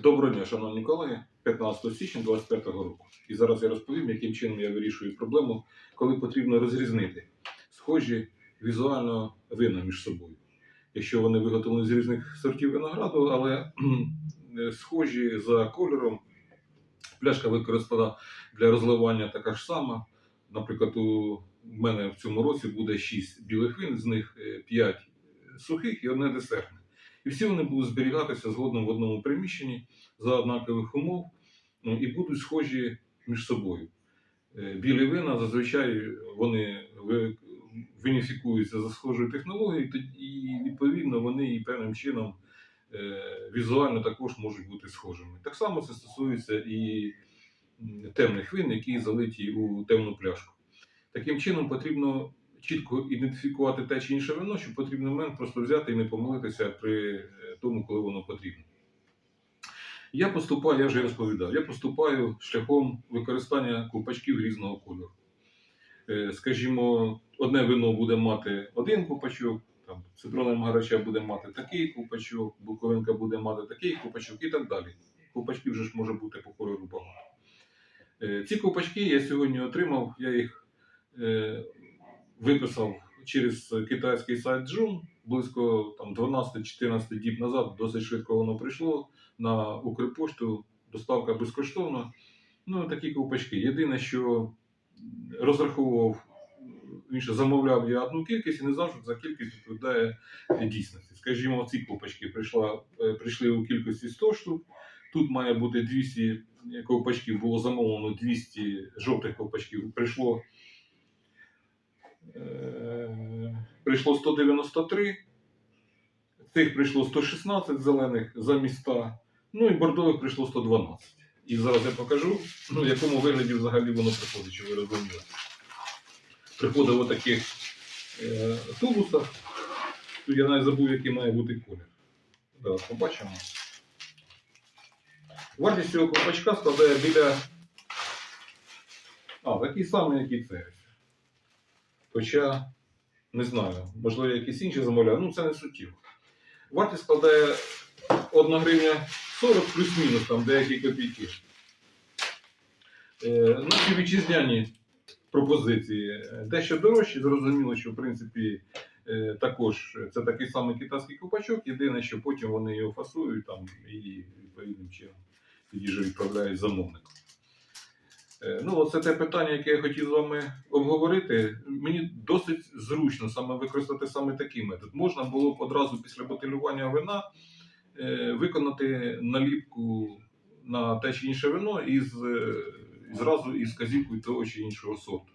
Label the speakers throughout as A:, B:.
A: Доброго дня, шановні колеги, 15 січня 2025 року. І зараз я розповім, яким чином я вирішую проблему, коли потрібно розрізнити схожі візуально вина між собою. Якщо вони виготовлені з різних сортів винограду, але е, схожі за кольором, пляшка використана для розливання така ж сама. Наприклад, у мене в цьому році буде 6 білих вин, з них 5 сухих і одне десертне. І всі вони будуть зберігатися згодом в одному приміщенні за однакових умов ну, і будуть схожі між собою. Е, Білі вина зазвичай вони ви- виніфікуються за схожою технологією, і відповідно вони і певним чином е, візуально також можуть бути схожими. Так само це стосується і темних вин, які залиті у темну пляшку. Таким чином потрібно чітко ідентифікувати те чи інше вино, що потрібно момент просто взяти і не помилитися при е, тому, коли воно потрібно. Я поступаю, я вже розповідав, я поступаю шляхом використання ковпачків різного кольору. Е, Скажімо, одне вино буде мати один ковпачок, там, цитронна гарача буде мати такий ковпачок, буковинка буде мати такий ковпачок і так далі. Ковпачків вже ж може бути по кольору багато. Е, Ці ковпачки я сьогодні отримав, я їх виписав через китайський сайт Joom. Близько там, 12-14 діб назад досить швидко воно прийшло на Укрпошту, доставка безкоштовна. Ну, такі ковпачки. Єдине, що розраховував, інше замовляв я одну кількість і не завжди за кількість відповідає дійсності. Скажімо, ці ковпачки прийшла, е, прийшли у кількості 100 штук. Тут має бути 200 ковпачків, було замовлено 200 жовтих ковпачків. Прийшло, прийшло 193. Цих прийшло 116 зелених замість 100. Ну і бордових прийшло 112. І зараз я покажу, ну, в якому вигляді взагалі воно приходить, щоб ви розуміли. Приходить в таких е, тубусах. Тут я навіть забув, який має бути колір. Зараз побачимо. Вартість цього ковпачка складає біля. А, такий самий, як і цей. Хоча, не знаю, можливо, якісь інші замовляю, ну це не суттєво. Вартість складає 1 гривня 40 плюс-мінус, там деякі копійки. Е, наші вітчизняні пропозиції дещо дорожчі. Зрозуміло, що в принципі е, також це такий самий китайський ковпачок. Єдине, що потім вони його фасують там і відповідним чином тоді ж відправляють замовнику. Е, Ну, оце те питання, яке я хотів з вами обговорити. Мені досить зручно саме використати саме такий метод. Можна було б одразу після бутилювання вина е, виконати наліпку на те чи інше вино із е, зразу із казівкою того чи іншого сорту.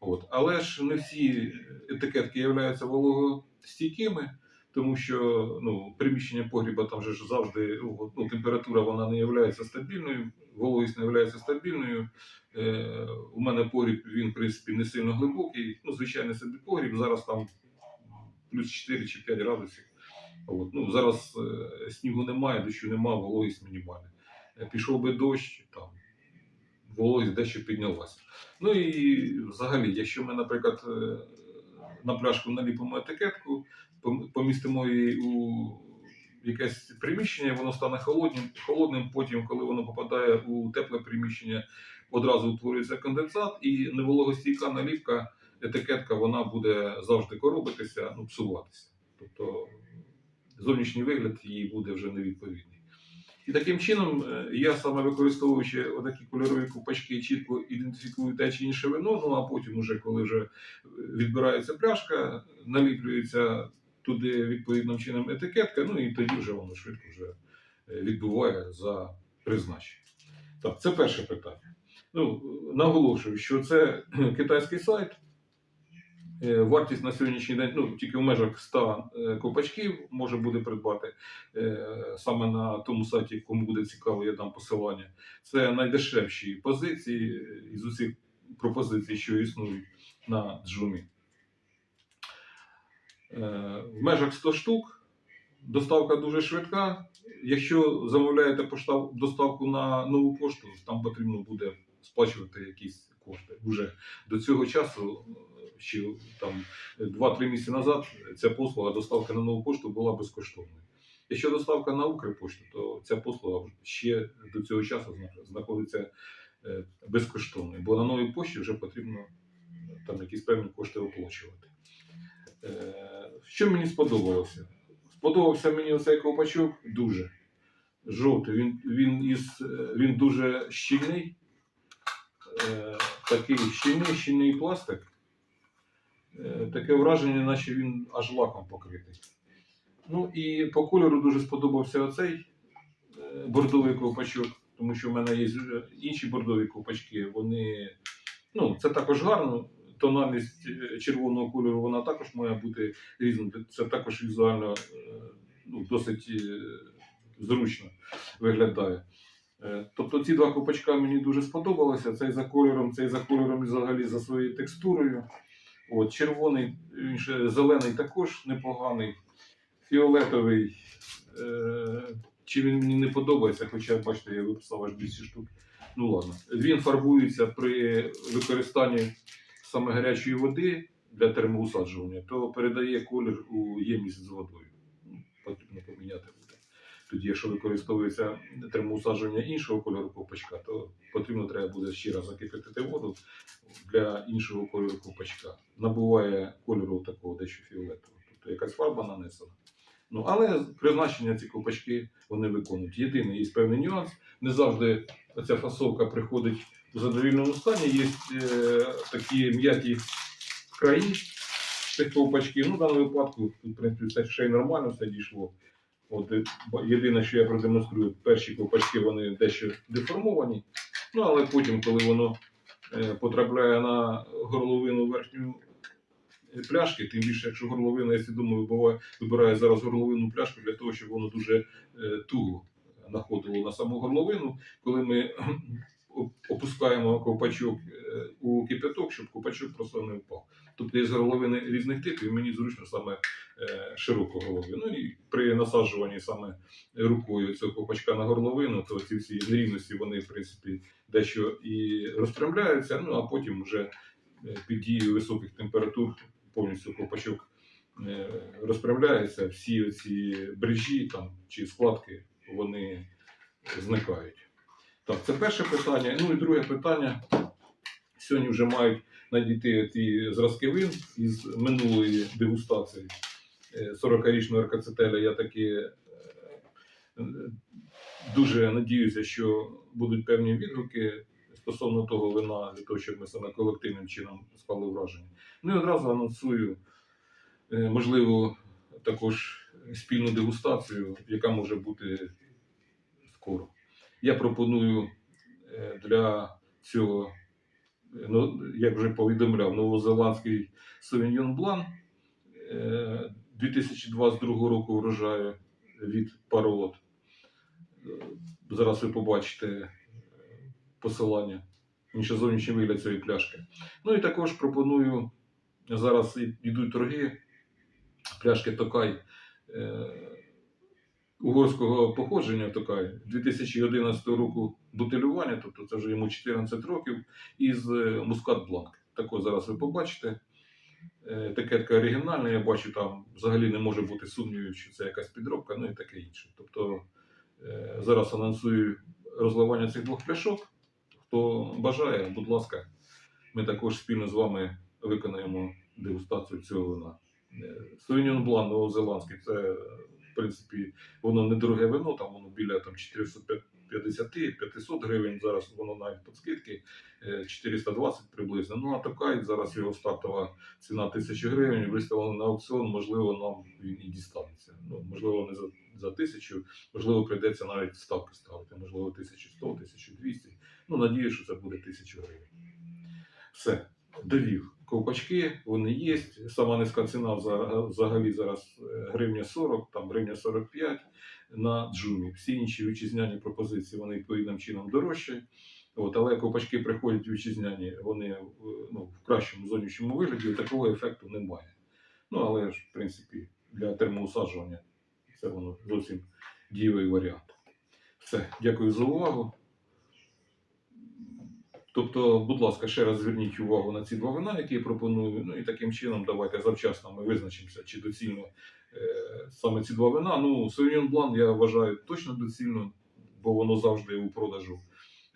A: От. Але ж не всі етикетки являються вологостійкими, тому що ну, приміщення погріба там же ж завжди ну, ну, температура вона не є стабільною, вологість не є стабільною. Е, у мене погріб він, в принципі, не сильно глибокий. Ну, звичайний собі погріб, зараз там плюс 4 чи 5 градусів. От. Ну, зараз е, снігу немає, дощу немає, вологість мінімальна. Е, Пішов би дощ, там вологість дещо піднялася. Ну і взагалі, якщо ми, наприклад, е, на пляшку наліпимо етикетку, помістимо її у якесь приміщення, воно стане холодним, холодним. Потім, коли воно попадає у тепле приміщення, одразу утворюється конденсат, і невологостійка наліпка, етикетка, вона буде завжди коробитися, ну, псуватися. Тобто зовнішній вигляд її буде вже невідповідний. І таким чином е, я саме використовуючи отакі кольорові ковпачки, чітко ідентифікую те чи інше вино. Ну а потім, уже коли вже відбирається пляшка, наліплюється туди відповідним чином етикетка, ну і тоді вже воно швидко вже е, відбуває за призначення. Так, це перше питання. Ну, наголошую, що це китайський сайт. Е, Вартість на сьогоднішній день ну, тільки в межах 100 е, ковпачків може буде придбати саме на тому сайті, кому буде цікаво, я дам посилання. Це найдешевші позиції із усіх пропозицій, що існують на джумі. Е, В межах 100 штук доставка дуже швидка. Якщо замовляєте доставку на нову пошту, там потрібно буде сплачувати якісь кошти. Уже до цього часу, ще там 2-3 місяці назад, ця послуга доставки на нову пошту була безкоштовною. Якщо доставка на Укрпошту, то ця послуга ще до цього часу знаходиться е, безкоштовною, бо на новій пошті вже потрібно е, там якісь певні кошти оплачувати. Що мені сподобалося? Сподобався мені оцей ковпачок дуже. Жовтий. Він, він, із, е, він дуже щільний. Е, Такий щільний, щільний пластик. Е, Таке враження, наче він аж лаком покритий. Ну і по кольору дуже сподобався оцей е, бордовий ковпачок, тому що в мене є е, інші бордові ковпачки. Вони, ну, це також гарно. Тональність е, червоного кольору вона також має бути різною. Це також візуально е, ну, досить е, зручно виглядає. Тобто ці два ковпачка мені дуже сподобалися. Цей за кольором, цей за кольором взагалі за своєю текстурою. От, червоний, зелений також непоганий. Фіолетовий. Е, чи він мені не подобається, хоча, бачите, я виписав аж 200 штук. Ну ладно. Він фарбується при використанні саме гарячої води для термоусаджування, то передає колір у ємність з водою. Ну, Потрібно поміняти буде. Тоді, якщо використовується термоусаджування іншого кольору ковпачка, то потрібно треба буде ще раз закипятити воду для іншого кольору ковпачка. Набуває кольору такого дещо фіолетового. Тобто якась фарба нанесена. Ну, але призначення ці ковпачки вони виконують. Єдиний є певний нюанс. Не завжди ця фасовка приходить у задовільному стані. Є е, такі м'які краї цих ковпачків. Ну, в даному випадку, в принципі, все ще й нормально все дійшло. От, єдине, що я продемонструю, перші ковпачки вони дещо деформовані. Ну, але потім, коли воно е, потрапляє на горловину верхню пляшки, тим більше, якщо горловина, я свідомо вибирає зараз горловину пляшку для того, щоб воно дуже е, туго находило на саму горловину, коли ми опускаємо ковпачок е, у кипяток, щоб ковпачок просто не впав. Тобто є горловини різних типів, мені зручно саме е, широко голови. Ну і при насаджуванні саме рукою цього ковпачка на горловину, то ці всі нерівності вони, в принципі, дещо і розпрямляються, ну а потім вже е, під дією високих температур повністю ковпачок розпрямляється, всі ці брижі там, чи складки вони зникають. Так, це перше питання. Ну і друге питання. Сьогодні вже мають надійти ті зразки вин із минулої дегустації. Е, 40-річного РКЦТЛ я таки е, е, дуже надіюся, що будуть певні відгуки стосовно того вина, для того, щоб ми саме колективним чином склали враження. Ну і одразу анонсую, е, можливо, також спільну дегустацію, яка може бути скоро. Я пропоную е, для цього, е, ну, як вже повідомляв, новозеландський Blanc е, 2022 року врожаю від Паролот. Е, Зараз ви побачите посилання, інше зовнішній вигляд цієї пляшки. Ну і також пропоную, зараз йдуть торги, пляшки Токай угорського походження Токай 2011 року бутилювання, тобто це вже йому 14 років, із е, Мускат Бланк. Також зараз ви побачите. Е, Етикетка оригінальна, я бачу, там взагалі не може бути сумнівів, що це якась підробка, ну і таке інше. Тобто е, зараз анонсую розливання цих двох пляшок. Хто бажає, будь ласка, ми також спільно з вами виконаємо дегустацію цього вина. Sauvignon Blanc новозеландський, це в принципі воно недороге вино, там воно біля там, 450-500 гривень. Зараз воно навіть під скидки е, 420 приблизно. Ну а така зараз його стартова ціна 1000 гривень, виставлено на аукціон, можливо, нам він і дістанеться. Ну, можливо, не за, за тисячу, можливо, прийдеться навіть ставки ставити, можливо, 1100, 1200. Ну, надію, що це буде 1000 гривень. Все, довів. Ковпачки, вони є. Сама низька ціна взагалі зараз е, гривня 40, там гривня 45 на джумі. Всі інші вітчизняні пропозиції вони відповідним чином дорожчі. От, але ковпачки приходять вітчизняні, вони е, ну, в кращому зовнішньому вигляді, такого ефекту немає. Ну, але ж, в принципі, для термоусаджування це воно зовсім дієвий варіант. Все, дякую за увагу. Тобто, будь ласка, ще раз зверніть увагу на ці два вина, які я пропоную. Ну і таким чином давайте завчасно ми визначимося, чи доцільно е, саме ці два вина. Ну, Sauvignon Blanc я вважаю точно доцільно, бо воно завжди у продажу.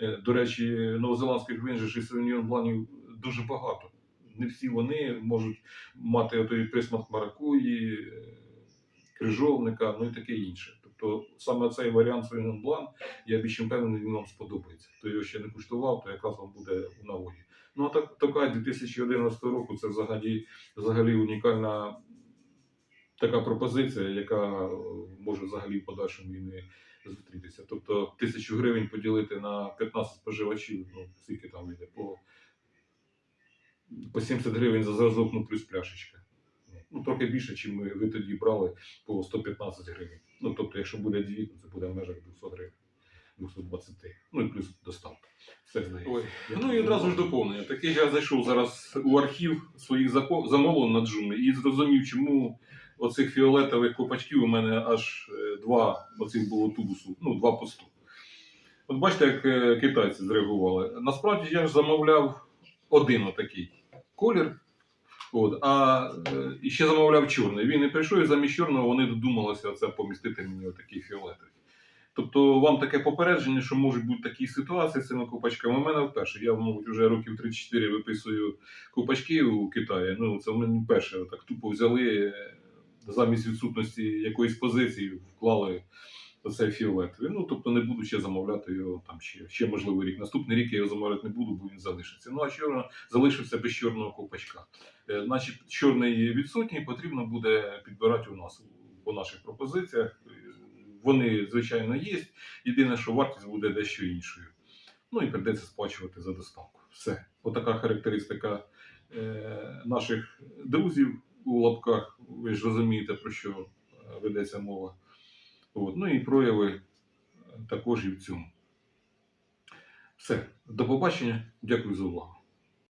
A: Е, До речі, новозеландських вин же і Sauvignon Blanc дуже багато. Не всі вони можуть мати той присмак маракуї, е, крижовника, ну і таке інше. Тобто саме цей варіант Blanc, я більш впевнений, він вам сподобається. Хто його ще не куштував, то якраз вам буде у нагоді. Ну а так, така 2011 року це взагалі, взагалі унікальна така пропозиція, яка е, може взагалі в подальшому і не зустрітися. Тобто тисячу гривень поділити на 15 споживачів, ну скільки там йде, по, по 70 гривень за зразок, ну плюс пляшечка. Трохи більше, ніж ми ви тоді брали по 115 гривень. Ну, тобто, якщо буде дві, то це буде в межах 200 гривень. 220. Ну і плюс доставка. Все.
B: Ой,
A: ну і одразу ж доповнення. Таке я зайшов зараз у архів своїх замовлень на джумі і зрозумів, чому оцих фіолетових копачків у мене аж е, два оцих було тубусу, ну, два по 100. От бачите, як е, китайці зреагували. Насправді я ж замовляв один отакий колір. От, а е, і ще замовляв чорний. Він не прийшов, і замість чорного вони додумалися це помістити мені отакий фіолетовий. Тобто вам таке попередження, що можуть бути такі ситуації з цими копачками. У мене вперше. Я, мабуть, вже років 3-4 виписую копачки у Китаї. Ну, це в мене вперше так тупо взяли е, замість відсутності якоїсь позиції, вклали оцей фіолетовий. Ну, тобто не буду ще замовляти його там ще, ще можливо рік. Наступний рік я його замовляти не буду, бо він залишиться. Ну а чорно залишився без чорного копачка. Е, Значить, чорний відсутній, потрібно буде підбирати у нас по наших пропозиціях. Е, Вони, звичайно, є. Єдине, що вартість буде дещо іншою. Ну і прийдеться сплачувати за доставку. Все. Отака характеристика е, наших друзів у лапках. Ви ж розумієте, про що е, ведеться мова. От. Ну і прояви е, також і в цьому. Все. До побачення. Дякую за увагу.